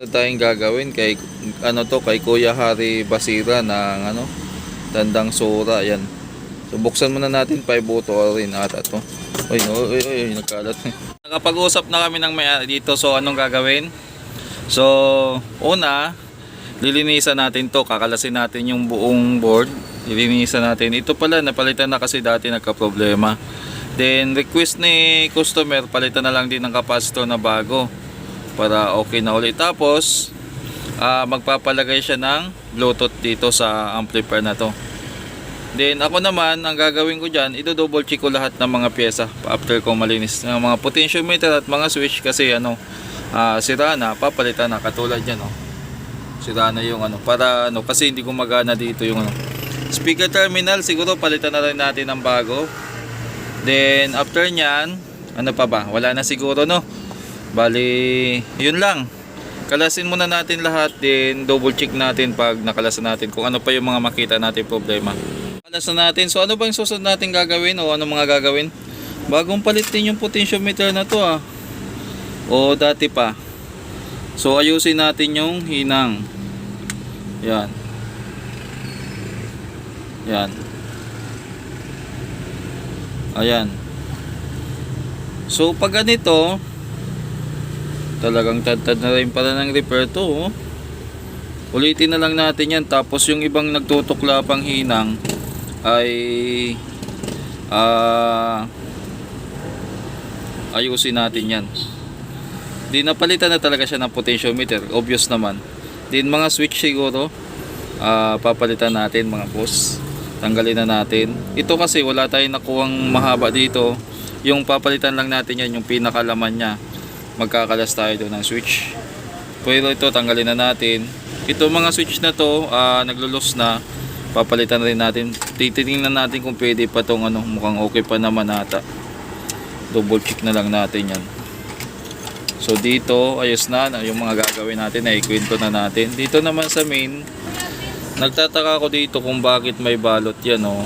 Tayong gagawin kay ano to kay Kuya Hari Basira ng ano Tandang Sura yan. So muna natin 5 buto rin ata to. Oy, oy, oy, oy, nagkalat. Nakapag-usap na kami ng may dito so anong gagawin? So una, lilinisan natin to, kakalasin natin yung buong board. Lilinisan natin. Ito pala napalitan na kasi dati nagka-problema. Then request ni customer palitan na lang din ng capacitor na bago para okay na ulit. Tapos, ah, magpapalagay siya ng Bluetooth dito sa amplifier na to. Then, ako naman, ang gagawin ko dyan, ito double check ko lahat ng mga pyesa after ko malinis. Ng mga potentiometer at mga switch kasi ano, ah, sira na, papalitan na, katulad yan, oh. Sira na yung ano, para ano, kasi hindi gumagana dito yung ano. Speaker terminal, siguro palitan na rin natin ng bago. Then, after nyan, ano pa ba? Wala na siguro, no? Bali, yun lang. Kalasin muna natin lahat, then double check natin pag nakalasan natin kung ano pa yung mga makita natin problema. Kalasan natin, so ano ba yung susunod natin gagawin o ano mga gagawin? Bagong palit din yung potentiometer na to ah. O dati pa. So ayusin natin yung hinang. Yan. Yan. Ayan. So pag ganito, talagang tad na rin pala ng repair to oh. ulitin na lang natin yan. Tapos yung ibang nagtutukla pang hinang ay ah ayusin natin yan. Di napalitan na talaga siya ng potentiometer. Obvious naman. Din mga switch siguro ah papalitan natin mga boss. Tanggalin na natin. Ito kasi wala tayong nakuhang mahaba dito. Yung papalitan lang natin yan yung pinakalaman niya magkakalas tayo doon ng switch. Pero ito tanggalin na natin. Ito mga switch na to ah, naglulos na. Papalitan rin natin. Titingnan natin kung pwede pa tong ano mukhang okay pa naman ata. Double check na lang natin yan. So dito ayos na na yung mga gagawin natin ay ikwento na natin. Dito naman sa main nagtataka ako dito kung bakit may balot yan oh.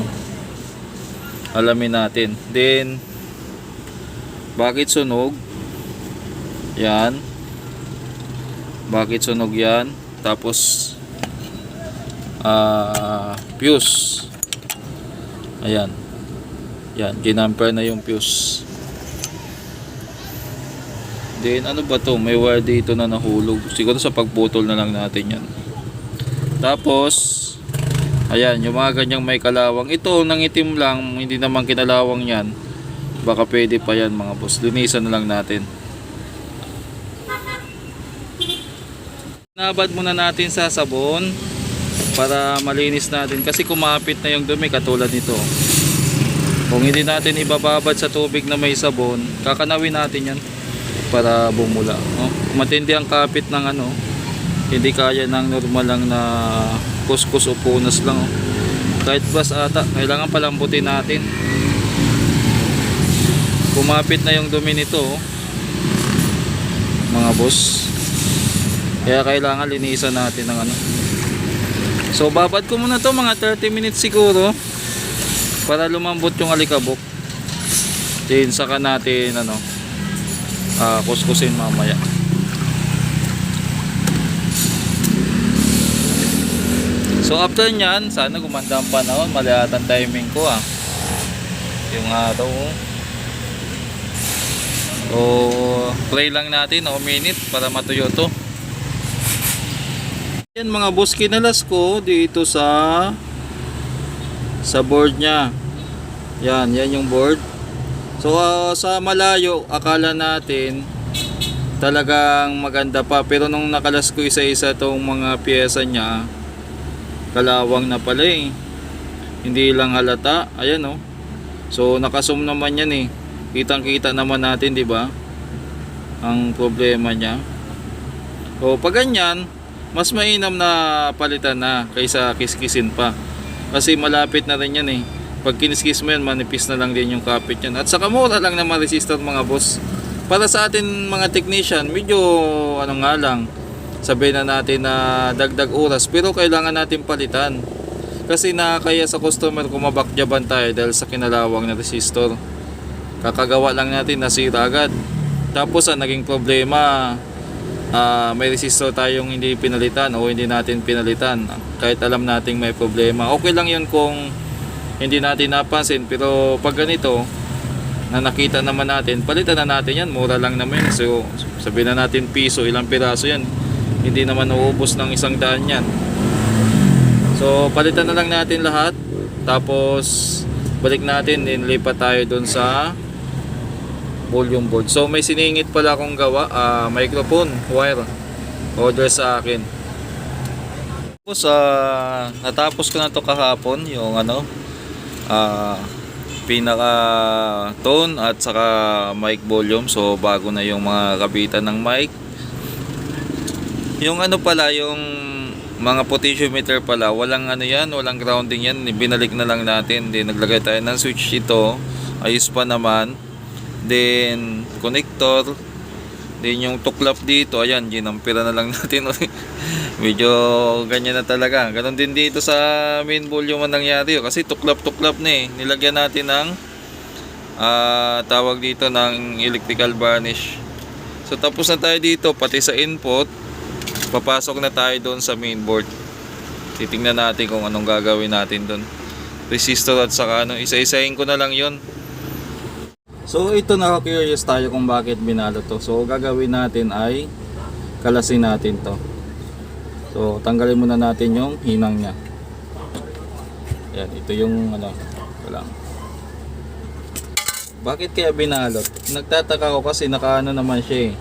Alamin natin. Then bakit sunog yan. Bakit sunog yan? Tapos ah fuse. Ayan. Yan, ginamper na yung fuse. Then ano ba to? May wire dito na nahulog. Siguro sa pagputol na lang natin yan. Tapos ayan, yung mga ganyang may kalawang. Ito, nangitim lang, hindi naman kinalawang yan. Baka pwede pa yan mga boss. Linisan na lang natin. Nabad muna natin sa sabon para malinis natin kasi kumapit na yung dumi katulad nito. Kung hindi natin ibababad sa tubig na may sabon, kakanawin natin yan para bumula. No? Matindi ang kapit ng ano, hindi kaya ng normal lang na kuskus o punas lang. Oh. Kahit bas ata, kailangan palambutin natin. Kumapit na yung dumi nito. oh. Mga boss. Kaya kailangan linisan natin ng ano. So babad ko muna to mga 30 minutes siguro para lumambot yung alikabok. Then saka natin ano ah kuskusin mamaya. So after nyan, sana gumanda ang panahon, malihatan timing ko ah. Yung araw. oh. So, pray lang natin o minute para matuyo to. Yan mga boss, kinalas ko dito sa sa board niya. Yan, yan yung board. So ah, sa malayo, akala natin talagang maganda pa. Pero nung nakalas ko isa-isa tong mga pyesa niya, kalawang na pala eh. Hindi lang halata. Ayan oh. So nakasum naman yan eh. Kitang-kita naman natin, 'di ba? Ang problema niya. O pag ganyan, mas mainam na palitan na kaysa kiskisin pa. Kasi malapit na rin yan eh. Pag kiniskis mo yan, manipis na lang din yung kapit yan. At saka mura lang naman resistor mga boss. Para sa atin mga technician, medyo ano nga lang, sabihin na natin na dagdag oras. Pero kailangan natin palitan. Kasi nakakaya sa customer kung mabakjaban tayo dahil sa kinalawang na resistor. Kakagawa lang natin nasira agad. Tapos ang naging problema, ah, may resistor tayong hindi pinalitan o hindi natin pinalitan. Kahit alam nating may problema. Okay lang yun kung hindi natin napansin pero pag ganito na nakita naman natin palitan na natin yan. Mura lang naman so sabihin na natin piso ilang piraso yan. Hindi naman nauubos ng isang daan yan. So palitan na lang natin lahat. Tapos balik natin inilipat tayo dun sa volume board. So may siningit pala akong gawa, ah, microphone, wire. Order sa akin. Tapos ah, natapos ko na to kahapon, yung ano, ah, pinaka tone at saka mic volume. So bago na yung mga kabitan ng mic. Yung ano pala, yung mga potentiometer pala, walang ano yan, walang grounding yan, binalik na lang natin. Then naglagay tayo ng switch ito, ayos pa naman. Then connector, then yung tuklap dito, ayan, ginampira na lang natin. Medyo ganyan na talaga. Ganon din dito sa main volume ang nangyari. Kasi tuklap-tuklap na eh. Nilagyan natin ng ah, tawag dito ng electrical varnish. So tapos na tayo dito, pati sa input, papasok na tayo doon sa mainboard. Titingnan natin kung anong gagawin natin doon. Resistor at saka ano, isa-isahin ko na lang yon. So ito naka-curious tayo kung bakit binalo to. So gagawin natin ay kalasin natin to. So tanggalin muna natin yung hinang niya. Yan, ito yung ano, lang. Bakit kaya binalot? Nagtataka ko kasi nakaano naman siya eh.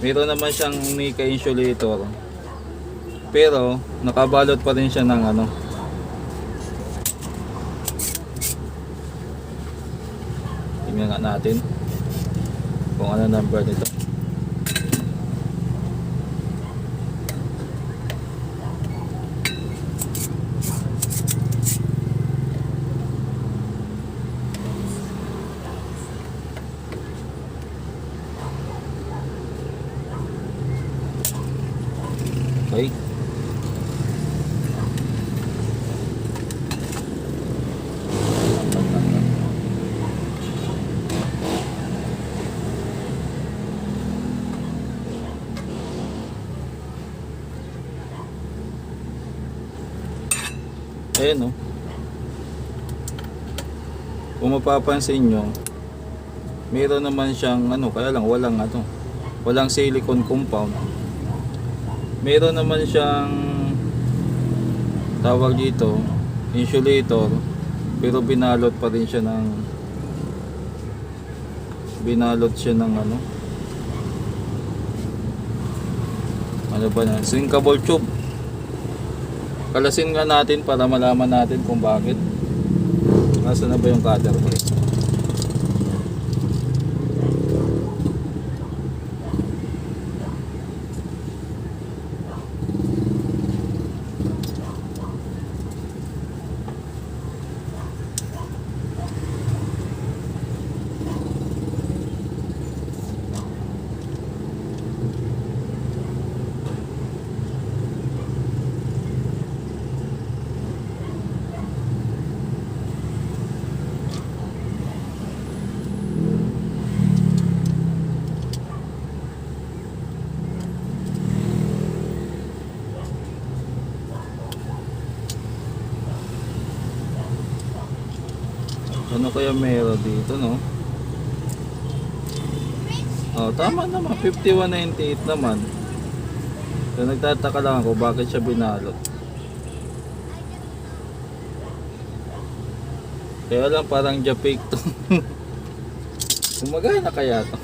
Meron naman siyang Nika insulator. Pero nakabalot pa rin siya ng ano. Natin kung ano number nito. Okay. Ayan o. Kung mapapansin nyo, meron naman siyang ano, kaya lang walang ano, walang silicone compound. Meron naman siyang tawag dito insulator pero binalot pa rin siya ng binalot siya ng ano ano ba na sinkable tube. Kalasin nga natin para malaman natin kung bakit nasa na ba yung cutter? ko Ano kaya meron dito, no? Oh, tama naman. 5198 naman. So, nagtataka lang ako bakit siya binalot. Kaya lang parang Japik to. Gumagana kaya to.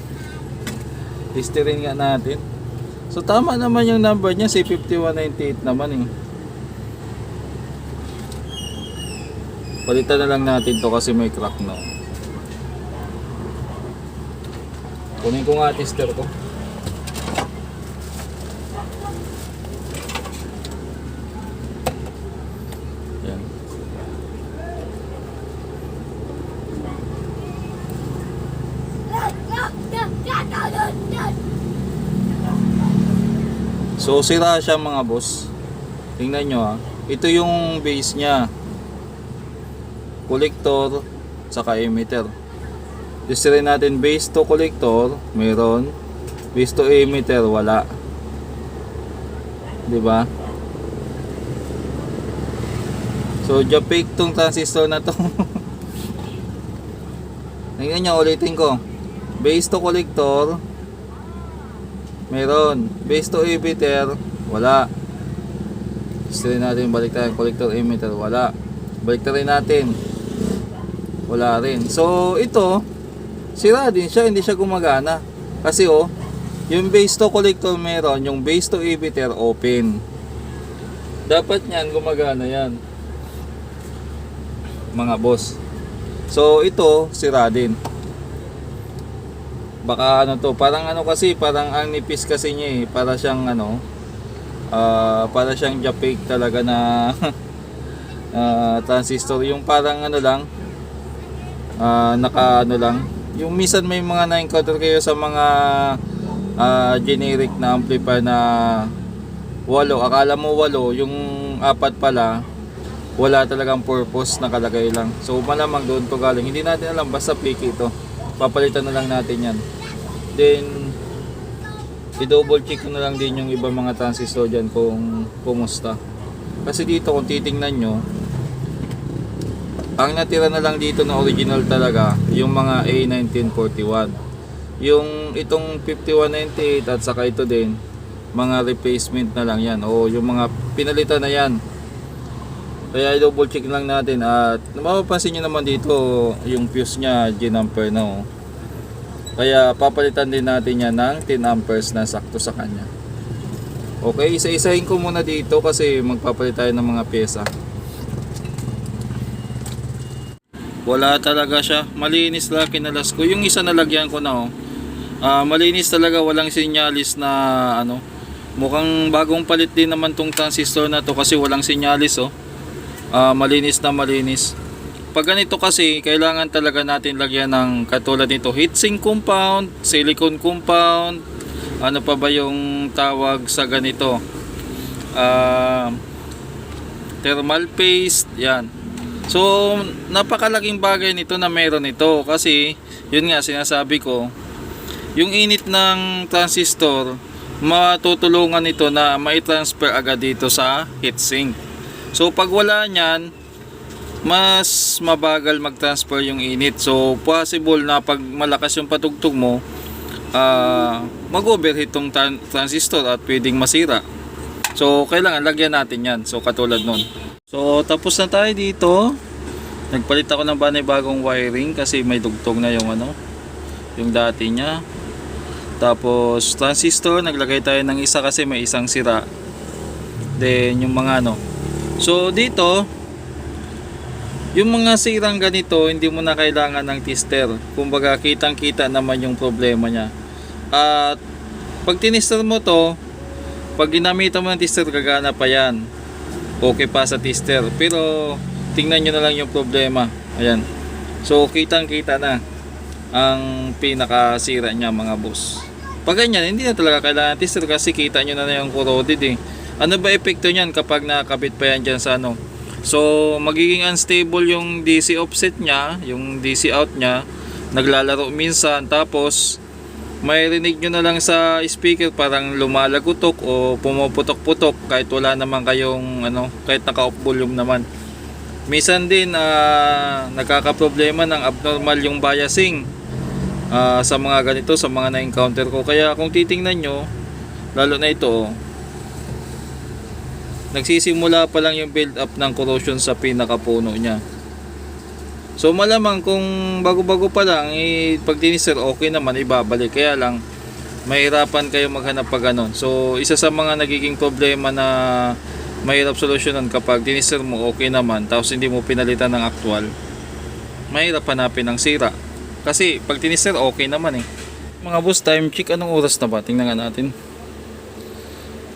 History nga natin. So tama naman yung number niya, si 5198 naman eh. Palitan na lang natin to kasi may crack na. Kunin ko nga tester ko. Yan. So sira siya mga boss. Tingnan nyo ha. Ito yung base niya. Collector saka emitter. Gusto natin base to collector. Meron. base to emitter wala. 'Di ba? So, Japik tong transistor na to. Tingnan nyo, ulitin ko. Base to collector, meron. Base to emitter, wala. Gusto natin balik tayo. Collector emitter, wala. Balik rin natin. Wala rin. So, ito, sira din siya. Hindi siya gumagana. Kasi oh, yung base to collector meron, yung base to emitter open. Dapat niyan gumagana yan. Mga boss. So, ito, sira din. Baka ano to, parang ano kasi, parang ang nipis kasi niya eh. Para siyang ano, ah para siyang Japik talaga na ah, transistor. Yung parang ano lang, ah, naka ano lang. Yung minsan may mga na-encounter kayo sa mga ah, generic na amplifier na walo. Akala mo walo, yung apat pala, wala talagang purpose nakalagay lang. So malamang doon to galing. Hindi natin alam, basta picky ito. Papalitan na lang natin yan. Then, i-double check ko na lang din yung iba mga transistor dyan kung kumusta. Kasi dito kung titingnan nyo, ang natira na lang dito na original talaga, yung mga A1941. Yung itong 5198 at saka ito din, mga replacement na lang yan. O yung mga pinalitan na yan. Kaya i-double check lang natin at mapapansin nyo naman dito yung fuse nya G-ampere na oh. Kaya papalitan din natin yan ng 10 amperes na sakto sa kanya. Okay, isa-isahin ko muna dito kasi magpapalit tayo ng mga pyesa. Wala talaga siya. Malinis lang kinalas ko. Yung isa nalagyan ko na oh. Ah, malinis talaga, walang sinyalis na ano. Mukhang bagong palit din naman tong transistor na to kasi walang sinyalis oh. Ah, malinis na malinis. Pag ganito kasi, kailangan talaga natin lagyan ng katulad nito, heatsink compound, silicone compound, ano pa ba yung tawag sa ganito? Ah, thermal paste, yan. So, napakalaking bagay nito na meron ito kasi, yun nga sinasabi ko, yung init ng transistor, matutulungan nito na mai-transfer agad dito sa heatsink. So, pag wala niyan, mas mabagal mag-transfer yung init. So, possible na pag malakas yung patugtog mo, ah mag-overheat tong tran- transistor at pwedeng masira. So, kailangan lagyan natin yan. So, katulad nun. So, tapos na tayo dito. Nagpalit ako ng banay bagong wiring kasi may dugtong na yung ano, yung dati niya. Tapos, transistor, naglagay tayo ng isa kasi may isang sira. Then, yung mga ano. So, dito, yung mga sirang ganito, hindi mo na kailangan ng tester. Kumbaga, kitang-kita naman yung problema niya. At, pag tinister mo to, pag ginamitan mo ng tester, gagana pa yan. Okay pa sa tester. Pero, tingnan nyo na lang yung problema. Ayan. So, kitang-kita na ang pinakasira niya mga boss. Pag ganyan, hindi na talaga kailangan ng tester kasi kita nyo na na yung corroded eh. Ano ba epekto niyan kapag nakakabit pa yan dyan sa ano? So, magiging unstable yung DC offset niya, yung DC out niya. Naglalaro minsan, tapos may rinig nyo na lang sa speaker parang lumalagutok o pumuputok-putok kahit wala naman kayong ano, kahit naka-off volume naman. Minsan din ah, nagkakaproblema ng abnormal yung biasing ah, sa mga ganito, sa mga na-encounter ko. Kaya kung titingnan nyo, lalo na ito, oh, nagsisimula pa lang yung build up ng corrosion sa pinakapuno niya. So malamang kung bago-bago pa lang, eh, pag tinister okay naman, ibabalik. Kaya lang, mahirapan kayo maghanap pa ganun. So isa sa mga nagiging problema na mahirap solusyonan kapag tinister mo okay naman, tapos hindi mo pinalitan ng actual, mahirap hanapin ang sira. Kasi pag tinister okay naman eh. Mga boss, time check, anong oras na ba? Tingnan nga natin.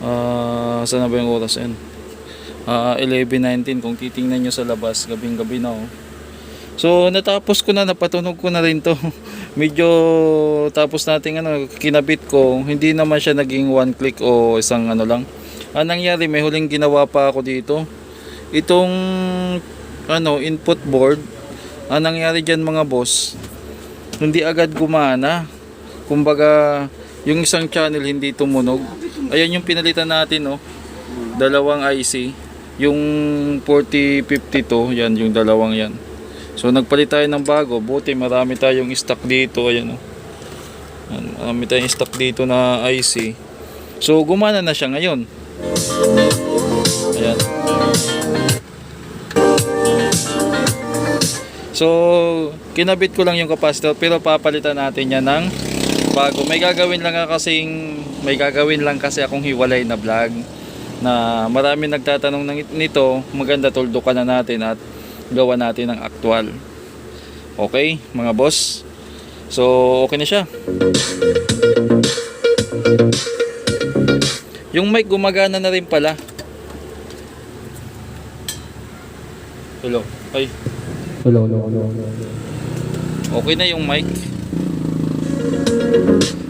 Ah, saan na ba yung oras yan? Ah, 11.19 kung titingnan nyo sa labas, gabing gabi na oh. So natapos ko na, napatunog ko na rin to. Medyo tapos nating ano, kinabit ko, hindi naman siya naging one click o isang ano lang. Ang nangyari, may huling ginawa pa ako dito. Itong ano, input board, ang nangyari dyan mga boss, hindi agad gumana. Kumbaga, yung isang channel hindi tumunog. Ayan yung pinalitan natin, no. Dalawang IC. Yung 4052, yan yung dalawang yan. So nagpalit tayo ng bago. Buti marami tayong stock dito, ayan, no. Yan, marami tayong stock dito na IC. So gumana na siya ngayon. Ayan. So, kinabit ko lang yung capacitor pero papalitan natin yan ng bago. May gagawin lang kasing may gagawin lang kasi akong hiwalay na vlog na marami nagtatanong ng nito, maganda tuldukan na natin at gawa natin ng actual. Okay, mga boss. So, okay na siya. Yung mic gumagana na rin pala. Hello. Ay, Hello, hello, hello. Okay na yung mic.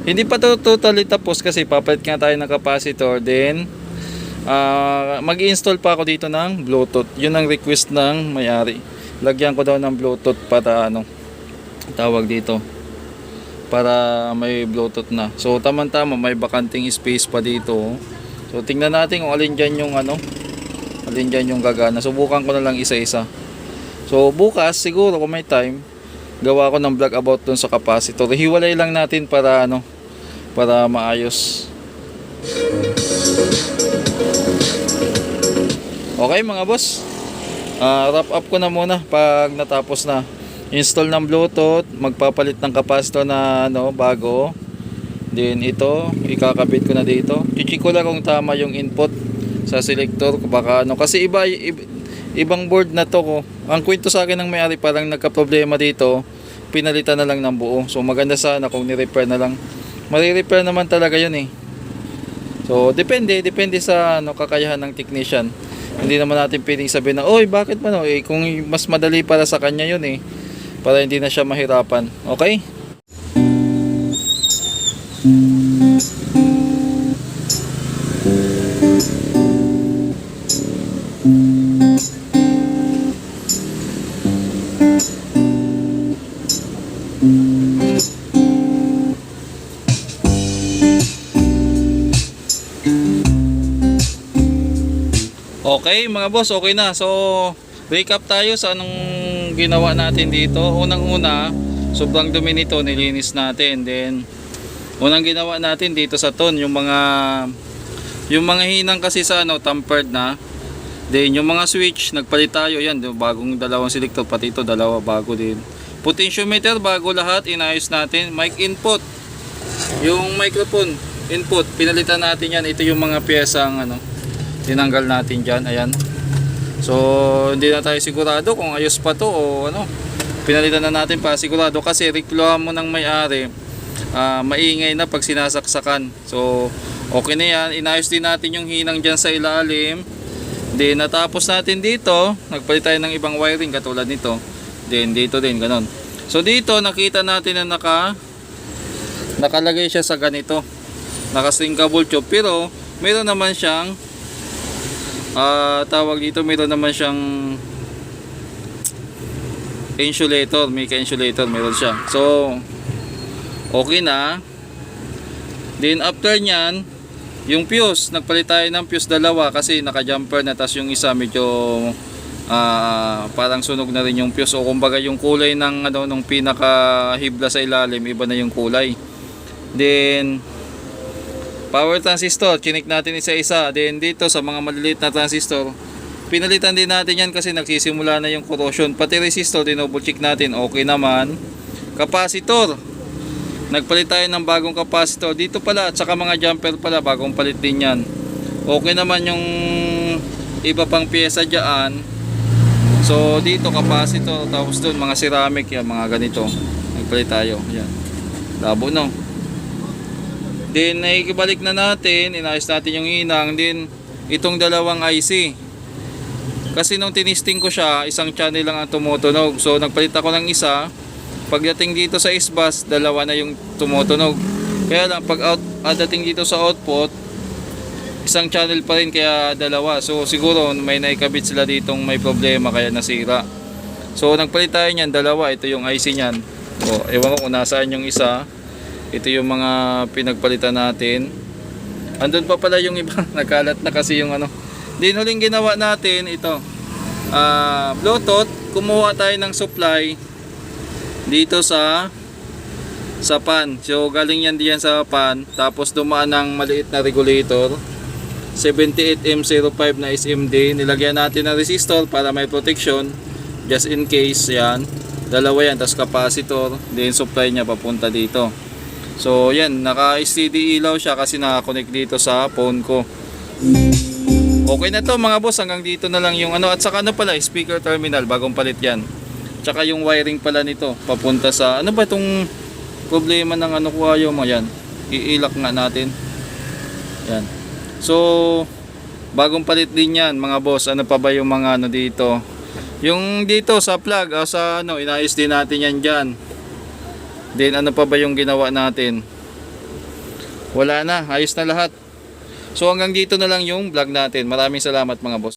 Hindi pa to totally tapos kasi papalit nga tayo ng capacitor. Then, ah, mag-install pa ako dito ng Bluetooth. Yun ang request ng may-ari. Lagyan ko daw ng Bluetooth para ano, tawag dito. Para may Bluetooth na. So, tama-tama, may bakanting space pa dito. So, tingnan natin kung alin dyan yung ano, alin dyan yung gagana. Subukan ko na lang isa-isa. So bukas siguro kung may time, gawa ko ng vlog about dun sa capacitor. Hiwalay lang natin para ano, para maayos. Okay mga boss. Ah, wrap up ko na muna pag natapos na. Install ng Bluetooth, magpapalit ng capacitor na ano, bago. Then ito, ikakabit ko na dito. Chichi ko lang kung tama yung input sa selector. Baka ano, kasi iba, iba ibang board na to ko. Ang kwento sa akin ng may-ari parang nagka-problema dito, pinalitan na lang ng buo. So maganda sana kung ni-repair na lang. Mari-repair naman talaga 'yun eh. So depende, depende sa ano kakayahan ng technician. Hindi naman natin pwedeng sabihin na, "Oy, bakit ba no? Eh kung mas madali para sa kanya 'yun eh." Para hindi na siya mahirapan. Okay? Mga boss, okay na. So, recap tayo sa anong ginawa natin dito. Unang-una, sobrang dumi nito, nilinis natin. Then, unang ginawa natin dito sa ton, yung mga yung mga hinang kasi sa ano, tampered na. Then, yung mga switch, nagpalit tayo. Yan, bagong dalawang selector, pati ito, dalawa bago din. Potentiometer, bago lahat, inayos natin. Mic input, yung microphone input, pinalitan natin yan. Ito yung mga piyesang ano, tinanggal natin dyan ayan so hindi na tayo sigurado kung ayos pa to o ano. Pinalitan na natin pa sigurado kasi reklamo ng may-ari ah, maingay na pag sinasaksakan. So okay na yan. Inayos din natin yung hinang dyan sa ilalim. Then natapos natin dito. Nagpalit tayo ng ibang wiring katulad nito. Then dito din ganon so dito nakita natin na naka nakalagay siya sa ganito. Nakasling cable tube. Pero meron naman siyang Ah, tawag dito meron naman siyang insulator, may ka-insulator meron siya. So okay na. Then after niyan, yung fuse, nagpalit tayo ng fuse dalawa kasi naka-jumper na tas yung isa medyo ah, parang sunog na rin yung fuse o kumbaga yung kulay ng ano nung pinaka hibla sa ilalim, iba na yung kulay. Then Power transistor, chinik natin isa-isa. Then dito sa mga maliliit na transistor, pinalitan din natin yan kasi nagsisimula na yung corrosion. Pati resistor, dinouble check natin, okay naman. Capacitor, nagpalit tayo ng bagong capacitor. Dito pala, at saka mga jumper pala, bagong palit din yan. Okay naman yung iba pang pyesa dyan. So dito capacitor, tapos doon mga ceramic yan, mga ganito. Nagpalit tayo, yan. Labo no. Then naikibalik na natin, inayos natin yung inang, then itong dalawang IC. Kasi nung tinisting ko siya, isang channel lang ang tumutunog. So nagpalit ako ng isa. Pagdating dito sa S-bus, dalawa na yung tumutunog. Kaya lang pag out, ah, dating dito sa output, isang channel pa rin kaya dalawa. So siguro may naikabit sila ditong may problema kaya nasira. So nagpalit tayo niyan, dalawa. Ito yung IC niyan. O, ewan ko kung nasaan yung isa. Ito yung mga pinagpalitan natin. Andun pa pala yung iba. Nagkalat na kasi yung ano. Din huling ginawa natin ito. Ah, Bluetooth. Kumuha tayo ng supply dito sa sa pan. So galing yan diyan sa pan. Tapos dumaan ng maliit na regulator. 78M05 na SMD. Nilagyan natin ng resistor para may protection. Just in case yan. Dalawa yan. Tapos capacitor. Then supply niya papunta dito. So yan. Naka-STD ilaw siya kasi nakakonect dito sa phone ko. Okay na to mga boss. Hanggang dito na lang yung ano. At saka ano pala. Speaker terminal. Bagong palit yan. Tsaka yung wiring pala nito. Papunta sa ano ba itong problema ng ano ko ayaw mo yan. Iilak nga natin. Yan. So, bagong palit din yan mga boss. Ano pa ba yung mga ano dito? Yung dito sa plug, o sa ano, inayos din natin yan dyan. Then ano pa ba yung ginawa natin? Wala na, ayos na lahat. So hanggang dito na lang yung vlog natin. Maraming salamat mga boss.